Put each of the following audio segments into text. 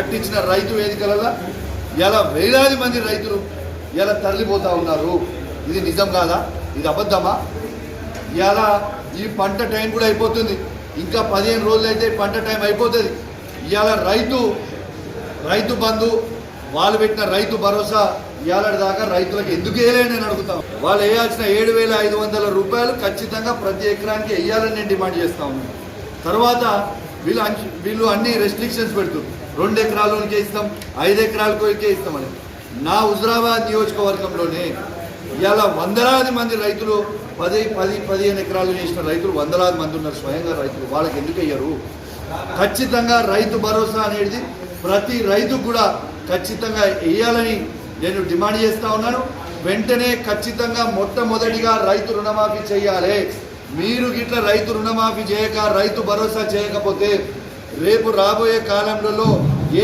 కట్టించిన రైతు వేదికలలో ఇలా వేలాది మంది రైతులు ఇలా తరలిపోతా ఉన్నారు. ఇది నిజం కాదా? ఇది అబద్ధమా? ఇలా ఈ పంట టైం కూడా అయిపోతుంది. ఇంకా పదిహేను రోజులు అయితే పంట టైం అయిపోతుంది. ఇవాళ రైతు రైతు బంధు వాళ్ళు పెట్టిన రైతు భరోసా ఇవాళ దాకా రైతులకు ఎందుకు వేయలేని నేను అడుగుతాను వాళ్ళు వేయాల్సిన ఏడు వేల ఐదు వందల రూపాయలు ఖచ్చితంగా ప్రతి ఎకరానికి వేయాలని నేను డిమాండ్ చేస్తా ఉన్నాను తర్వాత వీళ్ళు వీళ్ళు అన్ని రెస్ట్రిక్షన్స్ పెడుతూ రెండు ఎకరాలకే ఇస్తాం ఐదు ఎకరాలకే ఇస్తామని. నా హుజరాబాద్ నియోజకవర్గంలోనే ఇవాళ వందలాది మంది రైతులు పది పది పదిహేను ఎకరాలు చేసిన రైతులు వందలాది మంది ఉన్నారు స్వయంగా రైతులు వాళ్ళకి ఎందుకు అయ్యారు ఖచ్చితంగా రైతు భరోసా అనేది ప్రతి రైతు కూడా ఖచ్చితంగా వేయాలని నేను డిమాండ్ చేస్తా ఉన్నాను. వెంటనే ఖచ్చితంగా మొట్టమొదటిగా రైతు రుణమాఫీ చేయాలి. మీరు గిట్ల రైతు రుణమాఫీ చేయక రైతు భరోసా చేయకపోతే రేపు రాబోయే కాలంలో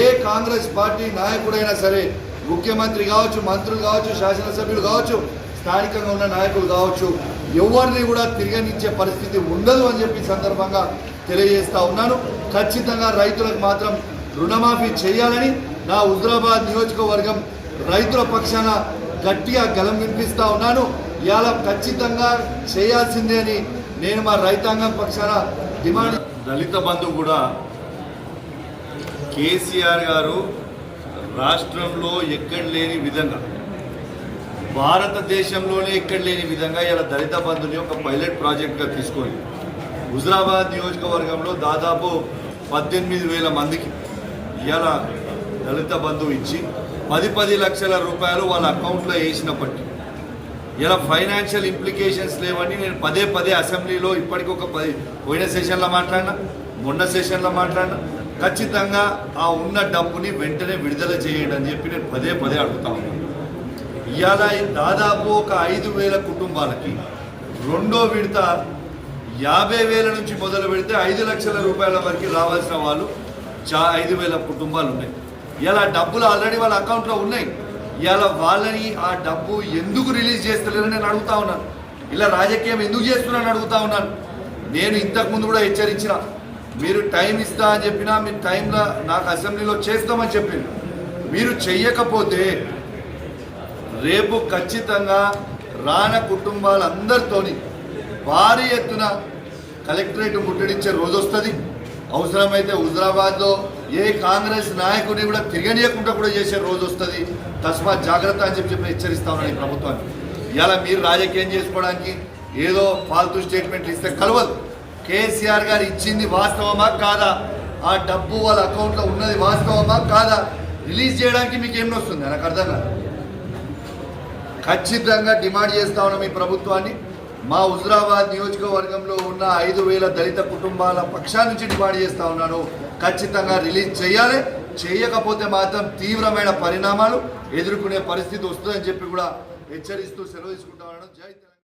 ఏ కాంగ్రెస్ పార్టీ నాయకుడైనా సరే ముఖ్యమంత్రి కావచ్చు మంత్రులు కావచ్చు శాసనసభ్యులు కావచ్చు స్థానికంగా ఉన్న నాయకులు కావచ్చు ఎవరిని కూడా తిరగనిచ్చే పరిస్థితి ఉండదు అని చెప్పి సందర్భంగా తెలియజేస్తా ఉన్నాను. ఖచ్చితంగా రైతులకు మాత్రం రుణమాఫీ చేయాలని నా హుజరాబాద్ నియోజకవర్గం రైతుల పక్షాన గట్టిగా గలం వినిపిస్తా ఉన్నాను. ఇవాళ ఖచ్చితంగా చేయాల్సిందే అని నేను మా రైతాంగం పక్షాన డిమాండ్ దళిత బంధు కూడా కేసీఆర్ గారు రాష్ట్రంలో ఎక్కడ లేని విధంగా భారతదేశంలోనే ఎక్కడ లేని విధంగా ఇలా దళిత బంధుని ఒక పైలట్ ప్రాజెక్ట్గా తీసుకొని హుజరాబాద్ నియోజకవర్గంలో దాదాపు పద్దెనిమిది వేల మందికి ఇలా దళిత బంధువు ఇచ్చి పది పది లక్షల రూపాయలు వాళ్ళ అకౌంట్లో వేసినప్పటికీ ఇలా ఫైనాన్షియల్ ఇంప్లికేషన్స్ లేవని నేను పదే పదే అసెంబ్లీలో ఇప్పటికి ఒక పది పోయిన సెషన్లో మాట్లాడినా మొన్న సెషన్లో మాట్లాడినా ఖచ్చితంగా ఆ ఉన్న డబ్బుని వెంటనే విడుదల చేయండి అని చెప్పి నేను పదే పదే అడుగుతా ఉన్నాను ఇవాళ దాదాపు ఒక ఐదు వేల కుటుంబాలకి రెండో విడత యాభై వేల నుంచి మొదలు పెడితే ఐదు లక్షల రూపాయల వరకు రావాల్సిన వాళ్ళు చా ఐదు వేల కుటుంబాలు ఉన్నాయి. ఇలా డబ్బులు ఆల్రెడీ వాళ్ళ అకౌంట్లో ఉన్నాయి. ఇలా వాళ్ళని ఆ డబ్బు ఎందుకు రిలీజ్ చేస్తలేరని నేను అడుగుతా ఉన్నాను. ఇలా రాజకీయం ఎందుకు చేస్తున్నానని అడుగుతా ఉన్నాను. నేను ఇంతకుముందు కూడా హెచ్చరించిన మీరు టైం ఇస్తా అని చెప్పినా మీరు టైంలో నాకు అసెంబ్లీలో చేస్తామని చెప్పింది మీరు చెయ్యకపోతే రేపు ఖచ్చితంగా రాన కుటుంబాలందరితోని భారీ ఎత్తున కలెక్టరేట్ ముట్టడించే రోజు వస్తుంది. అవసరమైతే హుజరాబాద్లో ఏ కాంగ్రెస్ నాయకుడిని కూడా తిరగనీయకుండా కూడా చేసే రోజు వస్తుంది. తస్మాత్ జాగ్రత్త అని చెప్పి చెప్పి హెచ్చరిస్తా ఉన్నాను ఈ ప్రభుత్వాన్ని. ఇలా మీరు రాజకీయం చేసుకోవడానికి ఏదో ఫాల్తూ స్టేట్మెంట్లు ఇస్తే కలవదు. కేసీఆర్ గారు ఇచ్చింది వాస్తవమా కాదా? ఆ డబ్బు వాళ్ళ అకౌంట్లో ఉన్నది వాస్తవమా కాదా? రిలీజ్ చేయడానికి మీకు ఏం వస్తుంది నాకు అర్థం కాదు. ఖచ్చితంగా డిమాండ్ చేస్తా ఉన్నాం ఈ ప్రభుత్వాన్ని. మా హుజరాబాద్ నియోజకవర్గంలో ఉన్న ఐదు వేల దళిత కుటుంబాల పక్షానికి నుంచి డిమాండ్ చేస్తా ఉన్నాను. ఖచ్చితంగా రిలీజ్ చేయాలి. చేయకపోతే మాత్రం తీవ్రమైన పరిణామాలు ఎదుర్కొనే పరిస్థితి వస్తుందని చెప్పి కూడా హెచ్చరిస్తూ సెలవు తీసుకుంటా ఉన్నాను. జై